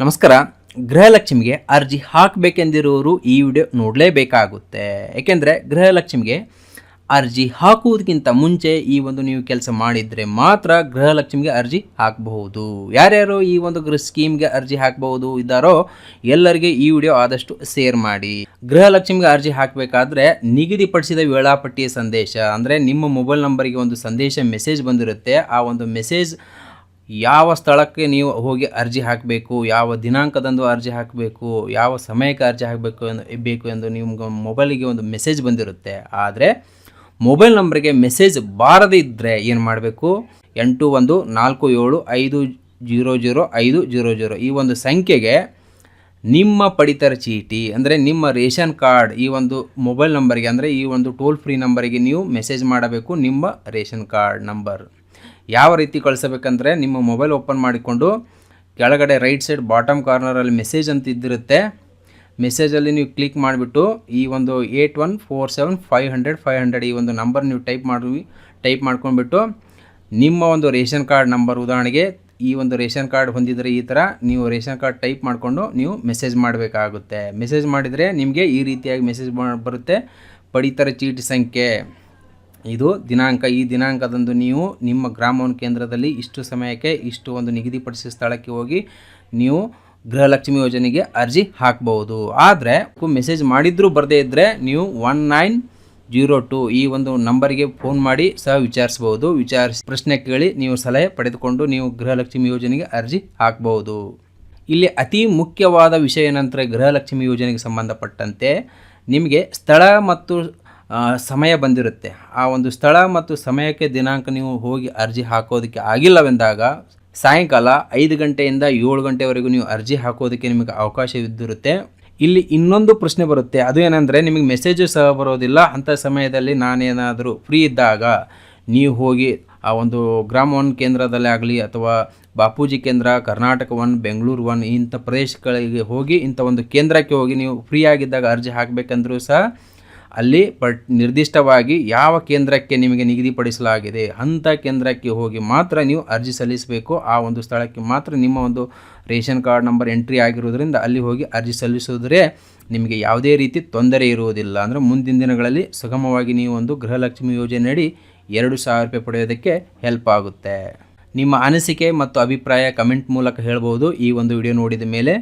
ನಮಸ್ಕಾರ. ಗೃಹಲಕ್ಷ್ಮಿಗೆ ಅರ್ಜಿ ಹಾಕಬೇಕೆಂದಿರುವವರು ಈ ವಿಡಿಯೋ ನೋಡಲೇಬೇಕಾಗುತ್ತೆ. ಏಕೆಂದರೆ ಗೃಹಲಕ್ಷ್ಮಿಗೆ ಅರ್ಜಿ ಹಾಕುವುದಕ್ಕಿಂತ ಮುಂಚೆ ಈ ಒಂದು ನೀವು ಕೆಲಸ ಮಾಡಿದರೆ ಮಾತ್ರ ಗೃಹಲಕ್ಷ್ಮಿಗೆ ಅರ್ಜಿ ಹಾಕಬಹುದು. ಯಾರ್ಯಾರು ಈ ಒಂದು ಗೃಹ ಸ್ಕೀಮ್ಗೆ ಅರ್ಜಿ ಹಾಕಬಹುದು ಇದ್ದಾರೋ ಎಲ್ಲರಿಗೆ ಈ ವಿಡಿಯೋ ಆದಷ್ಟು ಶೇರ್ ಮಾಡಿ. ಗೃಹಲಕ್ಷ್ಮಿಗೆ ಅರ್ಜಿ ಹಾಕಬೇಕಾದ್ರೆ ನಿಗದಿಪಡಿಸಿದ ವೇಳಾಪಟ್ಟಿಯ ಸಂದೇಶ, ಅಂದರೆ ನಿಮ್ಮ ಮೊಬೈಲ್ ನಂಬರಿಗೆ ಒಂದು ಸಂದೇಶ, ಮೆಸೇಜ್ ಬಂದಿರುತ್ತೆ. ಆ ಒಂದು ಮೆಸೇಜ್ ಯಾವ ಸ್ಥಳಕ್ಕೆ ನೀವು ಹೋಗಿ ಅರ್ಜಿ ಹಾಕಬೇಕು, ಯಾವ ದಿನಾಂಕದಂದು ಅರ್ಜಿ ಹಾಕಬೇಕು, ಯಾವ ಸಮಯಕ್ಕೆ ಅರ್ಜಿ ಹಾಕಬೇಕು ಎಂದು, ಬೇಕು ಎಂದು ನಿಮ್ಗೆ ಮೊಬೈಲಿಗೆ ಒಂದು ಮೆಸೇಜ್ ಬಂದಿರುತ್ತೆ. ಆದರೆ ಮೊಬೈಲ್ ನಂಬರ್ಗೆ ಮೆಸೇಜ್ ಬಾರದೇ ಇದ್ದರೆ ಏನು ಮಾಡಬೇಕು? ಎಂಟು ಒಂದು ನಾಲ್ಕು ಏಳು ಐದು ಜೀರೋ ಜೀರೋ ಐದು ಜೀರೋ ಜೀರೋ ಈ ಒಂದು ಸಂಖ್ಯೆಗೆ ನಿಮ್ಮ ಪಡಿತರ ಚೀಟಿ, ಅಂದರೆ ನಿಮ್ಮ ರೇಷನ್ ಕಾರ್ಡ್ ಈ ಒಂದು ಮೊಬೈಲ್ ನಂಬರ್ಗೆ, ಅಂದರೆ ಈ ಒಂದು ಟೋಲ್ ಫ್ರೀ ನಂಬರಿಗೆ ನೀವು ಮೆಸೇಜ್ ಮಾಡಬೇಕು ನಿಮ್ಮ ರೇಷನ್ ಕಾರ್ಡ್ ನಂಬರ್. ಯಾವ ರೀತಿ ಕಳಿಸಬೇಕಂದ್ರೆ ನಿಮ್ಮ ಮೊಬೈಲ್ ಓಪನ್ ಮಾಡಿಕೊಂಡು ಕೆಳಗಡೆ ರೈಟ್ ಸೈಡ್ ಬಾಟಮ್ ಕಾರ್ನರಲ್ಲಿ ಮೆಸೇಜ್ ಅಂತ ಇದ್ದಿರುತ್ತೆ ಮೆಸೇಜಲ್ಲಿ ನೀವು ಕ್ಲಿಕ್ ಮಾಡಿಬಿಟ್ಟು ಈ ಒಂದು eight one four seven five hundred five hundred ಈ ಒಂದು ನಂಬರ್ ನೀವು ಟೈಪ್ ಮಾಡಿ ಟೈಪ್ ಮಾಡ್ಕೊಂಡ್ಬಿಟ್ಟು ನಿಮ್ಮ ಒಂದು ರೇಷನ್ ಕಾರ್ಡ್ ನಂಬರ್ ಉದಾಹರಣೆಗೆ ಈ ಒಂದು ರೇಷನ್ ಕಾರ್ಡ್ ಹೊಂದಿದರೆ ಈ ಥರ ನೀವು ರೇಷನ್ ಕಾರ್ಡ್ ಟೈಪ್ ಮಾಡಿಕೊಂಡು ನೀವು ಮೆಸೇಜ್ ಮಾಡಬೇಕಾಗುತ್ತೆ. ಮೆಸೇಜ್ ಮಾಡಿದರೆ ನಿಮಗೆ ಈ ರೀತಿಯಾಗಿ ಮೆಸೇಜ್ ಬರುತ್ತೆ. ಪಡಿತರ ಚೀಟಿ ಸಂಖ್ಯೆ. ಇದು ದಿನಾಂಕ. ಈ ದಿನಾಂಕದಂದು ನೀವು ನಿಮ್ಮ ಗ್ರಾಮವನ್ನು ಕೇಂದ್ರದಲ್ಲಿ ಇಷ್ಟು ಸಮಯಕ್ಕೆ ಇಷ್ಟು ಒಂದು ನಿಗದಿಪಡಿಸಿದ ಸ್ಥಳಕ್ಕೆ ಹೋಗಿ ನೀವು ಗೃಹಲಕ್ಷ್ಮಿ ಯೋಜನೆಗೆ ಅರ್ಜಿ ಹಾಕ್ಬೋದು. ಆದರೆ ಮೆಸೇಜ್ ಮಾಡಿದ್ರೂ ಬರದೇ ಇದ್ದರೆ ನೀವು ಒನ್ ನೈನ್ ಜೀರೋ ಟು ಈ ಒಂದು ನಂಬರ್ಗೆ ಫೋನ್ ಮಾಡಿ ಸಹ ವಿಚಾರಿಸ್ಬೋದು. ವಿಚಾರಿಸಿ ಪ್ರಶ್ನೆ ಕೇಳಿ ನೀವು ಸಲಹೆ ಪಡೆದುಕೊಂಡು ನೀವು ಗೃಹಲಕ್ಷ್ಮಿ ಯೋಜನೆಗೆ ಅರ್ಜಿ ಹಾಕ್ಬೋದು. ಇಲ್ಲಿ ಅತಿ ಮುಖ್ಯವಾದ ವಿಷಯ ಏನಂದರೆ ಗೃಹಲಕ್ಷ್ಮಿ ಯೋಜನೆಗೆ ಸಂಬಂಧಪಟ್ಟಂತೆ ನಿಮಗೆ ಸ್ಥಳ ಮತ್ತು ಸಮಯ ಬಂದಿರುತ್ತೆ. ಆ ಒಂದು ಸ್ಥಳ ಮತ್ತು ಸಮಯಕ್ಕೆ ದಿನಾಂಕ ನೀವು ಹೋಗಿ ಅರ್ಜಿ ಹಾಕೋದಕ್ಕೆ ಆಗಿಲ್ಲವೆಂದಾಗ ಸಾಯಂಕಾಲ ಐದು ಗಂಟೆಯಿಂದ ಏಳು ಗಂಟೆವರೆಗೂ ನೀವು ಅರ್ಜಿ ಹಾಕೋದಕ್ಕೆ ನಿಮಗೆ ಅವಕಾಶವಿದ್ದಿರುತ್ತೆ ಇಲ್ಲಿ ಇನ್ನೊಂದು ಪ್ರಶ್ನೆ ಬರುತ್ತೆ. ಅದು ಏನಂದರೆ ನಿಮಗೆ ಮೆಸೇಜು ಸಹ ಬರೋದಿಲ್ಲ. ಅಂಥ ಸಮಯದಲ್ಲಿ ನಾನೇನಾದರೂ ಫ್ರೀ ಇದ್ದಾಗ ನೀವು ಹೋಗಿ ಆ ಒಂದು ಗ್ರಾಮ ಒನ್ ಕೇಂದ್ರದಲ್ಲೇ ಆಗಲಿ ಅಥವಾ ಬಾಪೂಜಿ ಕೇಂದ್ರ, ಕರ್ನಾಟಕ ಒನ್, ಬೆಂಗಳೂರು ಒನ್ ಇಂಥ ಪ್ರದೇಶಗಳಿಗೆ ಹೋಗಿ ಇಂಥ ಒಂದು ಕೇಂದ್ರಕ್ಕೆ ಹೋಗಿ ನೀವು ಫ್ರೀ ಆಗಿದ್ದಾಗ ಅರ್ಜಿ ಹಾಕಬೇಕಂದ್ರೂ ಸಹ ಅಲ್ಲಿ ಪಟ್ ನಿರ್ದಿಷ್ಟವಾಗಿ ಯಾವ ಕೇಂದ್ರಕ್ಕೆ ನಿಮಗೆ ನಿಗದಿಪಡಿಸಲಾಗಿದೆ ಅಂಥ ಕೇಂದ್ರಕ್ಕೆ ಹೋಗಿ ಮಾತ್ರ ನೀವು ಅರ್ಜಿ ಸಲ್ಲಿಸಬೇಕು. ಆ ಒಂದು ಸ್ಥಳಕ್ಕೆ ಮಾತ್ರ ನಿಮ್ಮ ಒಂದು ರೇಷನ್ ಕಾರ್ಡ್ ನಂಬರ್ ಎಂಟ್ರಿ ಆಗಿರುವುದರಿಂದ ಅಲ್ಲಿ ಹೋಗಿ ಅರ್ಜಿ ಸಲ್ಲಿಸಿದ್ರೆ ನಿಮಗೆ ಯಾವುದೇ ರೀತಿ ತೊಂದರೆ ಇರುವುದಿಲ್ಲ. ಅಂದರೆ ಮುಂದಿನ ದಿನಗಳಲ್ಲಿ ಸುಗಮವಾಗಿ ನೀವು ಒಂದು ಗೃಹಲಕ್ಷ್ಮಿ ಯೋಜನೆಯಡಿ ಎರಡು ಸಾವಿರ ರೂಪಾಯಿ ಪಡೆಯೋದಕ್ಕೆ ಹೆಲ್ಪ್ ಆಗುತ್ತೆ. ನಿಮ್ಮ ಅನಿಸಿಕೆ ಮತ್ತು ಅಭಿಪ್ರಾಯ ಕಮೆಂಟ್ ಮೂಲಕ ಹೇಳ್ಬೋದು. ಈ ಒಂದು ವಿಡಿಯೋ ನೋಡಿದ ಮೇಲೆ